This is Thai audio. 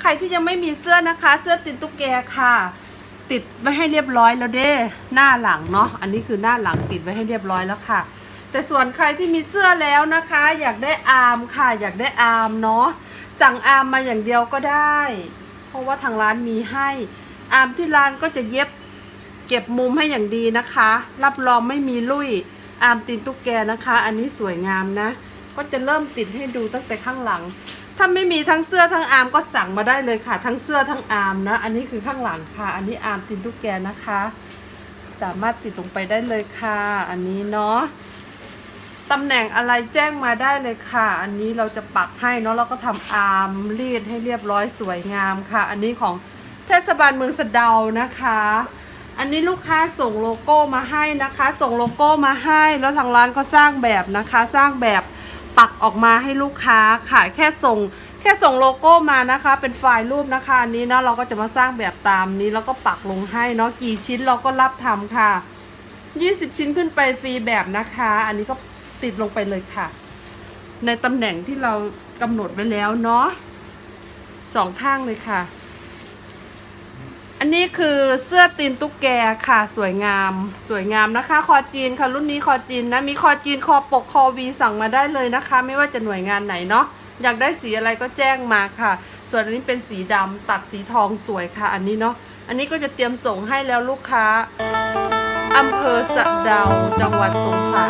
ใครที่ยังไม่มีเสื้อนะคะ เสื้อติดตุ๊กแกค่ะ ติดไว้ให้เรียบร้อยแล้วเด้ หน้าหลังเนาะ อันนี้คือหน้าหลังติดไว้ให้เรียบร้อยแล้วค่ะ แต่ส่วนใครที่มีเสื้อแล้วนะคะ อยากได้อาร์มค่ะ อยากได้อาร์มเนาะ สั่งอาร์มมาอย่างเดียวก็ได้ เพราะว่าทางร้านมีให้ อาร์มที่ร้านก็จะเย็บเก็บมุมให้อย่างดีนะคะ รับรองไม่มีลุยอาร์มตีนตุ๊กแกนะคะ อันนี้สวยงามนะ ก็จะเริ่มติดให้ดูตั้งแต่ข้างหลัง ถ้าไม่มีทั้งเสื้อทั้งอาร์มก็สั่งมาได้เลยค่ะ ทั้งเสื้อทั้งอาร์มนะ อันนี้คือข้างหลังค่ะ อันนี้อาร์มตีนตุ๊กแกนะคะ สามารถติดลงไปได้เลยค่ะ อันนี้เนาะตำแหน่งอะไรแจ้งมาได้เลยค่ะ อันนี้เราจะปักให้เนาะเราก็ทำอาร์มรีดให้เรียบร้อยสวยงามค่ะ อันนี้ของเทศบาลเมืองสะเดานะคะ อันนี้ลูกค้าส่งโลโก้มาให้นะคะ ส่งโลโก้มาให้ แล้วทางร้านก็สร้างแบบนะคะ สร้างแบบ ปักออกมาให้ลูกค้าค่ะแค่ส่งแค่ส่งโลโก้มานะคะ เป็นไฟล์รูปนะคะอันนี้นะเราก็จะมาสร้างแบบตามนี้แล้วก็ปักลงให้เนาะกี่ชิ้นเราก็รับทำค่ะ 20 ชิ้นขึ้นไปฟรีแบบนะคะ อันนี้ก็ติดลงไปเลยค่ะ ในตำแหน่งที่เรากำหนดไว้แล้วเนาะสองข้างเลยค่ะ อันนี้คือเสื้อตีนตุ๊กแกค่ะ สวยงาม สวยงามนะคะ คอจีนค่ะรุ่นนี้คอจีนนะ มีคอจีนคอปกคอวีสั่งมาได้เลยนะคะ ไม่ว่าจะหน่วยงานไหนเนาะอยากได้สีอะไรก็แจ้งมาค่ะ ส่วนอันนี้เป็นสีดำตัดสีทองสวยค่ะ อันนี้เนาะอันนี้ก็จะเตรียมส่งให้แล้วลูกค้าอำเภอสะดาวจังหวัดสงขลา